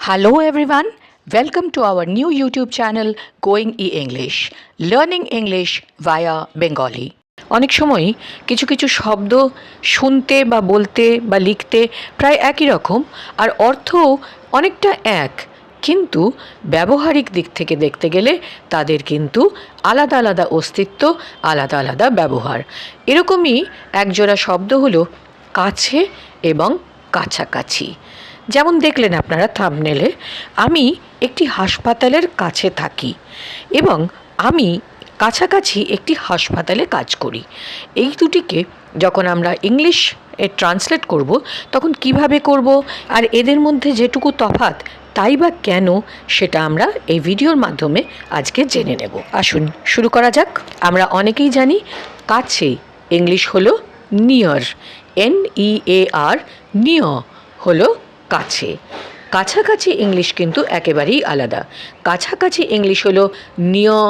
Hello everyone, welcome to our new YouTube channel Going E English, learning English via Bengali. অনেক সময় কিছু কিছু শব্দ শুনতে বা বলতে বা লিখতে প্রায় একই রকম আর অর্থ অনেকটা এক কিন্তু ব্যবহারিক দিক থেকে দেখতে গেলে তাদের কিন্তু আলাদা আলাদা অস্তিত্ব আলাদা আলাদা ব্যবহার। এরকমই একজোড়া শব্দ হলো কাছে এবং কাছাকাছি। যেমন দেখলেন আপনারা থামনেলে আমি একটি হাসপাতালের কাছে থাকি এবং আমি কাছাকাছি একটি হাসপাতালে কাজ করি। এই দুটিকে যখন আমরা ইংলিশ এ ট্রান্সলেট করব, তখন কীভাবে করব আর এদের মধ্যে যেটুকু তফাৎ, তাই বা কেন, সেটা আমরা এই ভিডিওর মাধ্যমে আজকে জেনে নেব। আসুন, শুরু করা যাক। আমরা অনেকেই জানি, কাছে ইংলিশ হলো নিয়ার এন ই এ আর নিয় হলো কাছে। কাছাকাছি ইংলিশ কিন্তু একেবারেই আলাদা। কাছাকাছি ইংলিশ হলো near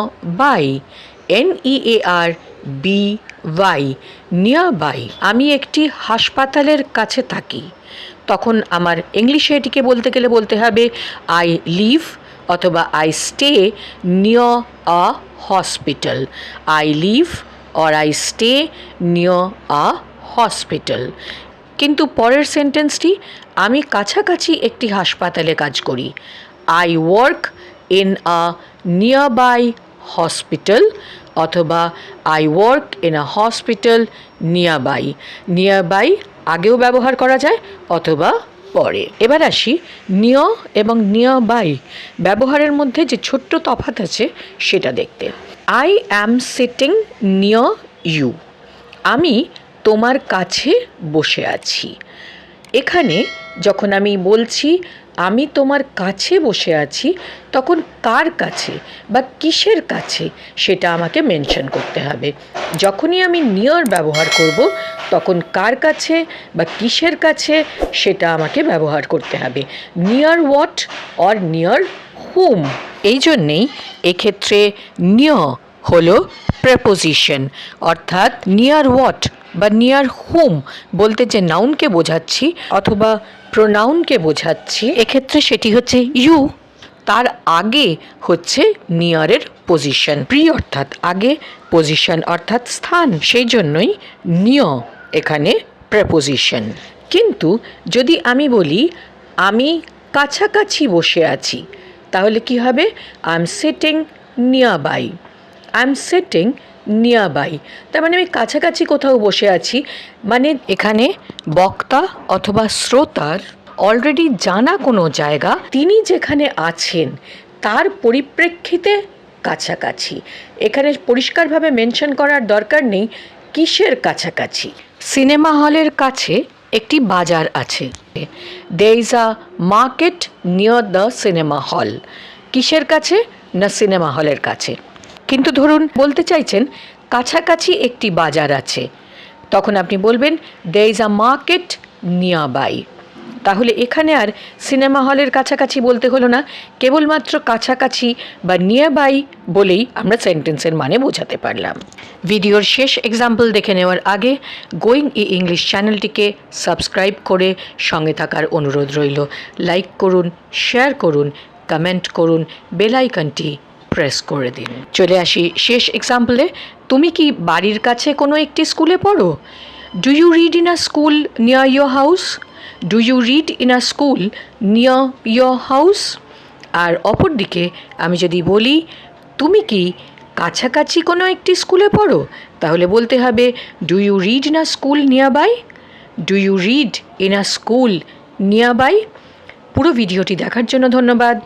by N E A R B Y near by আমি একটি হাসপাতালের কাছে থাকি। তখন আমার ইংলিশে এটিকে বলতে গেলে বলতে হবে আই লিভ অথবা I stay near a hospital I live or I stay near a hospital কিন্তু পরের সেন্টেন্সটি আমি কাছাকাছি একটি হাসপাতালে কাজ করি। I work in a near by hospital অথবা I work in a hospital near by near by আগেও ব্যবহার করা যায়, অথবা পরে। এবার আসি নিয় এবং নিয়ার বাই ব্যবহারের মধ্যে যে ছোট্ট তফাত আছে, সেটা দেখতে। I am sitting near you আমি তোমার কাছে বসে আছি। এখানে যখন আমি বলছি, আমি তোমার কাছে বসে আছি, তখন কার কাছে বা কিসের কাছে সেটা আমাকে মেনশন করতে হবে। যখনই আমি নিয়র ব্যবহার করব, তখন কার কাছে বা কিসের কাছে সেটা আমাকে ব্যবহার করতে হবে। Near what or near whom এই জন্যেই এক্ষেত্রে নিয় হলো প্রেপোজিশন অর্থাৎ নিয়ার হোয়াট বা নিয়ার হুম বলতে যে নাউনকে বোঝাচ্ছি অথবা প্রোনাউনকে বোঝাচ্ছি, এক্ষেত্রে সেটি হচ্ছে ইউ তার আগে হচ্ছে নিয়ারের পজিশন প্রি অর্থাৎ আগে পজিশন অর্থাৎ স্থান, সেই জন্যই নিয় এখানে প্রেপোজিশন কিন্তু যদি আমি বলি, আমি কাছাকাছি বসে আছি, তাহলে কি হবে? I am sitting near by I am sitting near by তার মানে আমি কাছাকাছি কোথাও বসে আছি। মানে এখানে বক্তা অথবা শ্রোতার অলরেডি জানা কোনো জায়গা, তিনি যেখানে আছেন, তার পরিপ্রেক্ষিতে কাছাকাছি। এখানে পরিষ্কারভাবে মেনশন করার দরকার নেই, কিসের কাছাকাছি? সিনেমা হলের কাছে একটি বাজার আছে। There is a market near the cinema hall কিসের কাছে? না সিনেমা হলের কাছে। কিন্তু ধরুন, বলতে চাইছেন কাছাকাছি একটি বাজার আছে। তখন আপনি বলবেন there is a market near by তাহলে এখানে আর সিনেমা হলের কাছাকাছি বলতে হলো না, কেবলমাত্র কাছাকাছি বা নিয়ার বাই বলেই আমরা সেন্টেন্সের মানে বোঝাতে পারলাম। ভিডিওর শেষ এক্সাম্পল দেখে নেওয়ার আগে গোয়িং ই ইংলিশ চ্যানেলটিকে সাবস্ক্রাইব করে সঙ্গে থাকার অনুরোধ রইল। লাইক করুন শেয়ার করুন কমেন্ট করুন বেল আইকনটি প্রেস করে দিন। চলে আসি শেষ এক্সাম্পলে তুমি কি বাড়ির কাছে কোনো একটি স্কুলে পড়ো? Do you read in a school near your house do you read in a school near your house আর অপরদিকে আমি যদি বলি, তুমি কি কাছাকাছি কোনো একটি স্কুলে পড়ো? তাহলে বলতে হবে do you read in a school near by do you read in a school near by পুরো ভিডিওটি দেখার জন্য ধন্যবাদ।